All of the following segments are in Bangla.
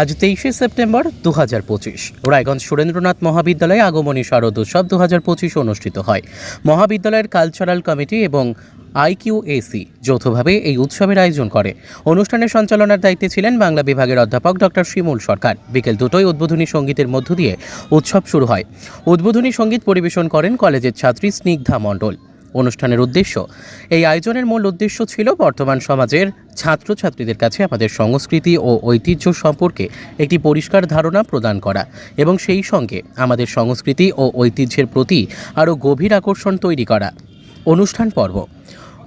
আজ তেইশে সেপ্টেম্বর দু হাজার পঁচিশ। রায়গঞ্জ সুরেন্দ্রনাথ মহাবিদ্যালয়ে আগমনী শারদ উৎসব দু হাজার পঁচিশ অনুষ্ঠিত হয়। মহাবিদ্যালয়ের কালচারাল কমিটি এবং আইকিউএসি যৌথভাবে এই উৎসবের আয়োজন করে। অনুষ্ঠানের সঞ্চালনার দায়িত্বে ছিলেন বাংলা বিভাগের অধ্যাপক ডক্টর শিমুল সরকার। বিকেল দুটোই উদ্বোধনী সঙ্গীতের মধ্য দিয়ে উৎসব শুরু হয়। উদ্বোধনী সংগীত পরিবেশন করেন কলেজের ছাত্রী স্নিগ্ধা মণ্ডল। অনুষ্ঠানের উদ্দেশ্য। এই আয়োজনের মূল উদ্দেশ্য ছিল বর্তমান সমাজের ছাত্রছাত্রীদের কাছে আমাদের সংস্কৃতি ও ঐতিহ্য সম্পর্কে একটি পরিষ্কার ধারণা প্রদান করা এবং সেই সঙ্গে আমাদের সংস্কৃতি ও ঐতিহ্যের প্রতি আরও গভীর আকর্ষণ তৈরি করা। অনুষ্ঠান পর্ব।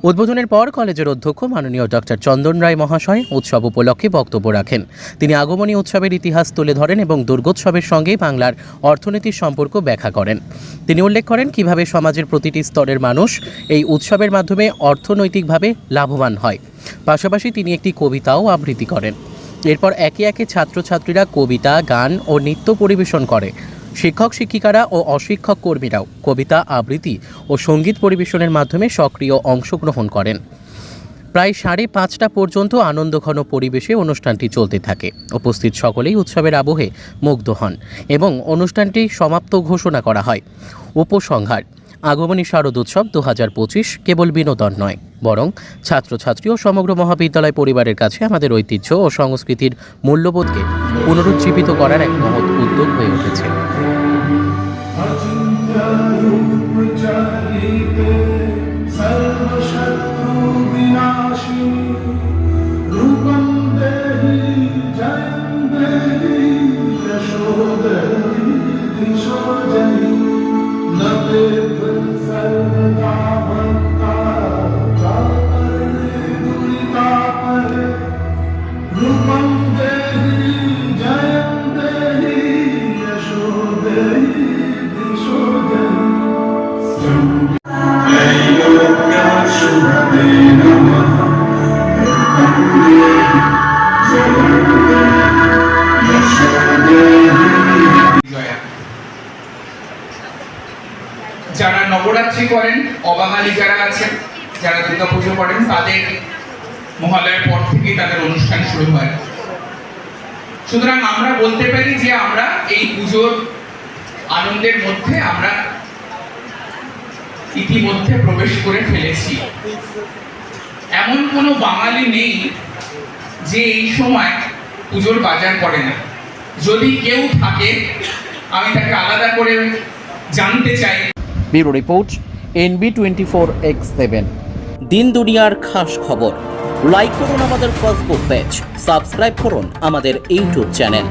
উদ্বোধনের পর কলেজের অধ্যক্ষ মাননীয় ডক্টর চন্দন রায় মহাশয় উৎসব উপলক্ষে বক্তব্য রাখেন। তিনি আগমনী উৎসবের ইতিহাস তুলে ধরেন এবং দুর্গোৎসবের সঙ্গে বাংলার অর্থনীতির সম্পর্ক ব্যাখ্যা করেন। তিনি উল্লেখ করেন, কীভাবে সমাজের প্রতিটি স্তরের মানুষ এই উৎসবের মাধ্যমে অর্থনৈতিকভাবে লাভবান হয়। পাশাপাশি তিনি একটি কবিতাও আবৃত্তি করেন। এরপর একে একে ছাত্রছাত্রীরা কবিতা, গান ও নৃত্য পরিবেশন করে। শিক্ষক, শিক্ষিকারা ও অশিক্ষক কর্মীরাও কবিতা, আবৃত্তি ও সংগীত পরিবেশনের মাধ্যমে সক্রিয় অংশগ্রহণ করেন। প্রায় সাড়ে পাঁচটা পর্যন্ত আনন্দঘন পরিবেশে অনুষ্ঠানটি চলতে থাকে। উপস্থিত সকলেই উৎসবের আবহে মুগ্ধ হন এবং অনুষ্ঠানটি সমাপ্ত ঘোষণা করা হয়। উপসংহার, আগমনী শারদ উৎসব দু হাজার পঁচিশ কেবল বিনোদন নয়, বরং ছাত্রছাত্রী ও সমগ্র মহাবিদ্যালয় পরিবারের কাছে আমাদের ঐতিহ্য ও সংস্কৃতির মূল্যবোধকে পুনরুজ্জীবিত করার এক মহৎ উদ্যোগ হয়ে উঠেছে। যারা নবরাত্রি করেন, অবাঙালি যারা আছেন, যারা দুর্গা পুজো করেন, তাদের মহালয়ের পর থেকেই তাদের অনুষ্ঠান শুরু হয়। সুতরাং আমরা বলতে পারি যে আমরা এই পুজোর আনন্দের মধ্যে আমরা ইতিমধ্যে প্রবেশ করে ফেলেছি। এমন কোনো বাঙালি নেই যে এই সময় পুজোর বাজার করে না। যদি কেউ থাকে, আমি তাকে আলাদা করে জানতে চাই। Bureau report, NB twenty four X seven. দিন দুনিয়ার খাস খবর। লাইক করুন আমাদের ফেসবুক পেজ সাবস্ক্রাইব করুন আমাদের ইউটিউব চ্যানেল